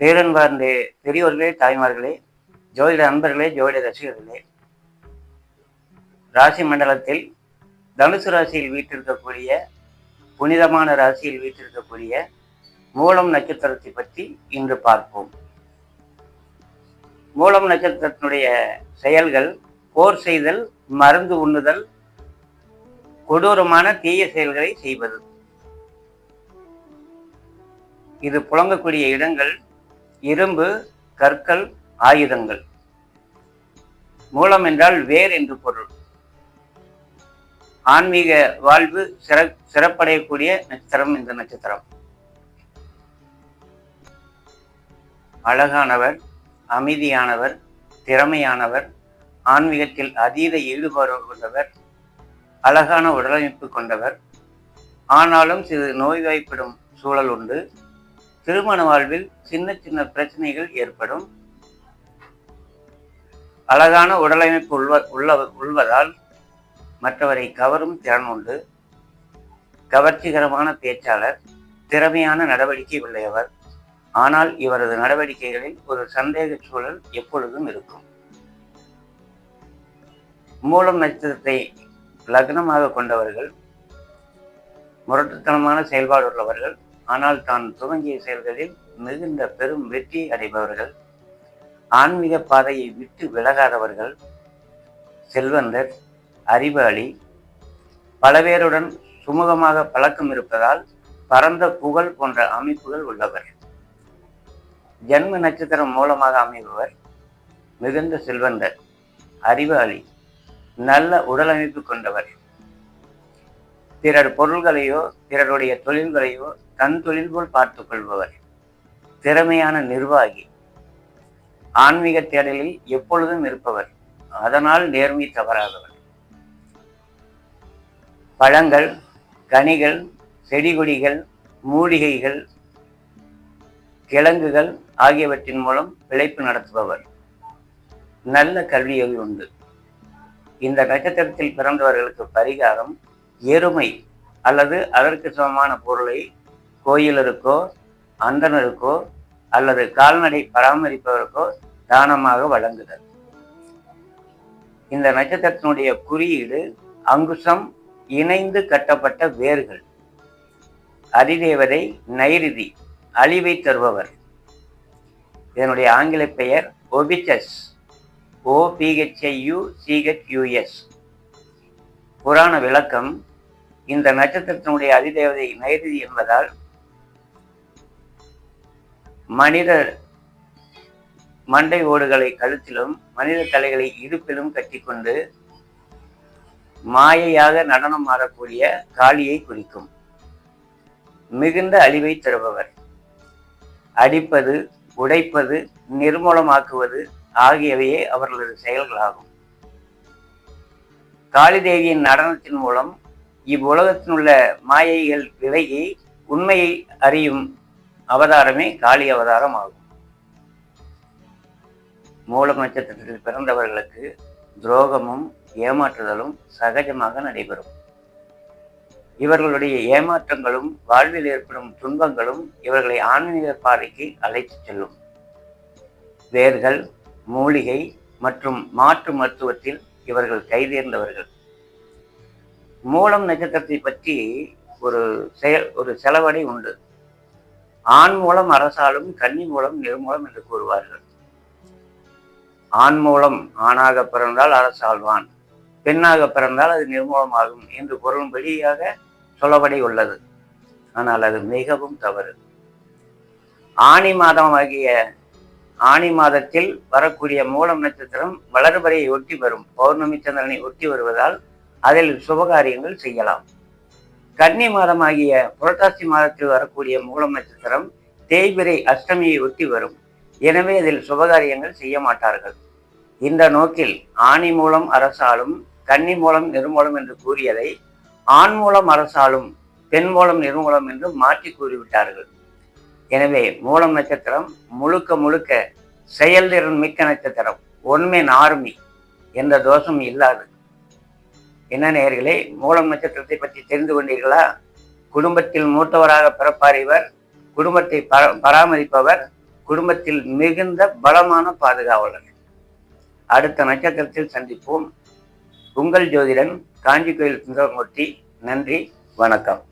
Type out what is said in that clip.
பேரன்பார்ந்த பெரியோர்களே தாய்மார்களே ஜோதிட அன்பர்களே ஜோதிட ரசிகர்களே. ராசி மண்டலத்தில் தனுசு ராசியில் வீட்டிருக்கக்கூடிய புனிதமான ராசியில் வீட்டிருக்கக்கூடிய மூலம் நட்சத்திரத்தை பற்றி இன்று பார்ப்போம். மூலம் நட்சத்திரத்தினுடைய செயல்கள் போர் செய்தல் மருந்து உண்ணுதல் கொடூரமான தீய செயல்களை செய்வது. இது புழங்கக்கூடிய இடங்கள் இரும்பு கற்கள் ஆயுதங்கள். மூலம் என்றால் வேர் என்று பொருள். ஆன்மீக வாழ்வு சிற சிறப்படையக்கூடிய நட்சத்திரம் இந்த நட்சத்திரம். அழகானவர் அமைதியானவர் திறமையானவர் ஆன்மீகத்தில் அதீத ஈடுபாடு கொண்டவர் அழகான உடலமைப்பு கொண்டவர். ஆனாலும் சிறு நோய்வாய்ப்படும் சூழல் உண்டு. திருமண வாழ்வில் சின்ன சின்ன பிரச்சனைகள் ஏற்படும். அழகான உடலமைப்பு உள்வ உள்ள உள்வதால் மற்றவரை கவரும் திறன் உண்டு. கவர்ச்சிகரமான பேச்சாளர் திறமையான நடவடிக்கை உள்ளவர். ஆனால் இவரது நடவடிக்கைகளில் ஒரு சந்தேக சூழல் எப்பொழுதும் இருக்கும். மூலம் நட்சத்திரத்தை லக்னமாக கொண்டவர்கள் முரட்டுத்தனமான செயல்பாடு உள்ளவர்கள் ஆனால் தான் துவங்கிய செயல்களில் மிகுந்த பெரும் வெற்றியை அடைபவர்கள். ஆன்மீக பாதையை விட்டு விலகாதவர்கள் செல்வந்தர் அறிவாளி பலவேருடன் சுமூகமாக பழக்கம் இருப்பதால் பரந்த புகழ் போன்ற அமைப்புகள் உள்ளவர். ஜன்ம நட்சத்திரம் மூலமாக அமைபவர் மிகுந்த செல்வந்தர் அறிவாளி நல்ல உடலமைப்பு கொண்டவர். பிறர் பொருள்களையோ பிறருடைய தொழில்களையோ தன் தொழில் போல் பார்த்துக் கொள்பவர். திறமையான நிர்வாகி. ஆன்மீக தேடலில் எப்பொழுதும் இருப்பவர். அதனால் நேர்மை தவறாதவர். பழங்கள் கனிகள் செடி கொடிகள் மூலிகைகள் கிழங்குகள் ஆகியவற்றின் மூலம் பிழைப்பு நடத்துபவர். நல்ல கல்வியொலி உண்டு. இந்த நட்சத்திரத்தில் பிறந்தவர்களுக்கு பரிகாரம் எருமை அல்லது அதற்கு சமமான பொருளை கோயிலருக்கோ அந்தனருக்கோ அல்லது கால்நடை பராமரிப்பவருக்கோ தானமாக வழங்குதல். இந்த நட்சத்திரத்தினுடைய குறியீடு அங்குசம் இணைந்து கட்டப்பட்ட வேர்கள். அதிதேவதை நைருதி அழிவை தருபவர். இதனுடைய ஆங்கில பெயர் ஒபிச்சஸ். ஓபிஹெச்ஐயு சிஹெச்யூஎஸ் புராண விளக்கம் இந்த நட்சத்திரத்தினுடைய அதிதேவதை நைருதி என்பதால் மனித மண்டை ஓடுகளை கழுத்திலும் மனித தலைகளை இடுப்பிலும் கட்டிக்கொண்டு மாயையாக நடனம் ஆடக்கூடிய காளியை குறிக்கும். மிகுந்த அழிவை தருபவர். அடிப்பது உடைப்பது நிர்மூலமாக்குவது ஆகியவையே அவர்களது செயல்களாகும். காளிதேவியின் நடனத்தின் மூலம் இவ்வுலகத்தில் உள்ள மாயைகள் விலகி உண்மையை அறியும் அவதாரமே காளி அவதாரம் ஆகும் மூல நட்சத்திரத்தில் பிறந்தவர்களுக்கு துரோகமும் ஏமாற்றுதலும் சகஜமாக நடைபெறும். இவர்களுடைய ஏமாற்றங்களும் வாழ்வில் ஏற்படும் துன்பங்களும் இவர்களை ஆன்மீக பாதைக்கு அழைத்துச் செல்லும். வேர்கள் மூலிகை மற்றும் மாற்று மருத்துவத்தில் இவர்கள் கைதேர்ந்தவர்கள். மூலம் நட்சத்திரத்தை பற்றி ஒரு செயல் ஒரு செலவடை உண்டு. ஆண் மூலம் அரசாலும் கன்னி மூலம் நிர்மூலம் என்று கூறுவார்கள். ஆண் மூலம் ஆணாக பிறந்தால் அரசாழ்வான் பெண்ணாக பிறந்தால் அது நிர்மூலமாகும் என்று பொருளும்படியாக சொல்லப்படி உள்ளது. ஆனால் அது மிகவும் தவறு. ஆணி மாதம் ஆகிய ஆணி மாதத்தில் வரக்கூடிய மூலம் நட்சத்திரம் வளர்வரையை ஒட்டி வரும். பௌர்ணமி சந்திரனை ஒட்டி வருவதால் அதில் சுபகாரியங்கள் செய்யலாம். கன்னி மாதமாகிய ஆகிய புரட்டாசி மாதத்தில் வரக்கூடிய மூலம் நட்சத்திரம் தேய்பிரை அஷ்டமியை ஒட்டி வரும். எனவே அதில் சுபகாரியங்கள் செய்ய மாட்டார்கள். இந்த நோக்கில் ஆணி மூலம் அரசாலும் கன்னி மூலம் நிர்மூலம் என்று கூறியதை ஆண் மூலம் அரசாலும் பெண் மூலம் நிர்மூலம் என்று மாற்றி கூறிவிட்டார்கள். எனவே மூலம் நட்சத்திரம் முழுக்க முழுக்க செயல்திறன் மிக்க நட்சத்திரம் ஒன்மேன் ஆர்மி என்ற தோஷம் இல்லாது என்ன நேயர்களே மூலம் நட்சத்திரத்தை பற்றி தெரிந்து கொண்டீர்களா? குடும்பத்தில் மூத்தவராக பிறப்பார் இவர். குடும்பத்தை பர பராமரிப்பவர். குடும்பத்தில் மிகுந்த பலமான பாதுகாவலர். அடுத்த நட்சத்திரத்தில் சந்திப்போம். உங்கள் ஜோதிடன் காஞ்சி கோயில் சுந்தரமூர்த்தி. நன்றி வணக்கம்.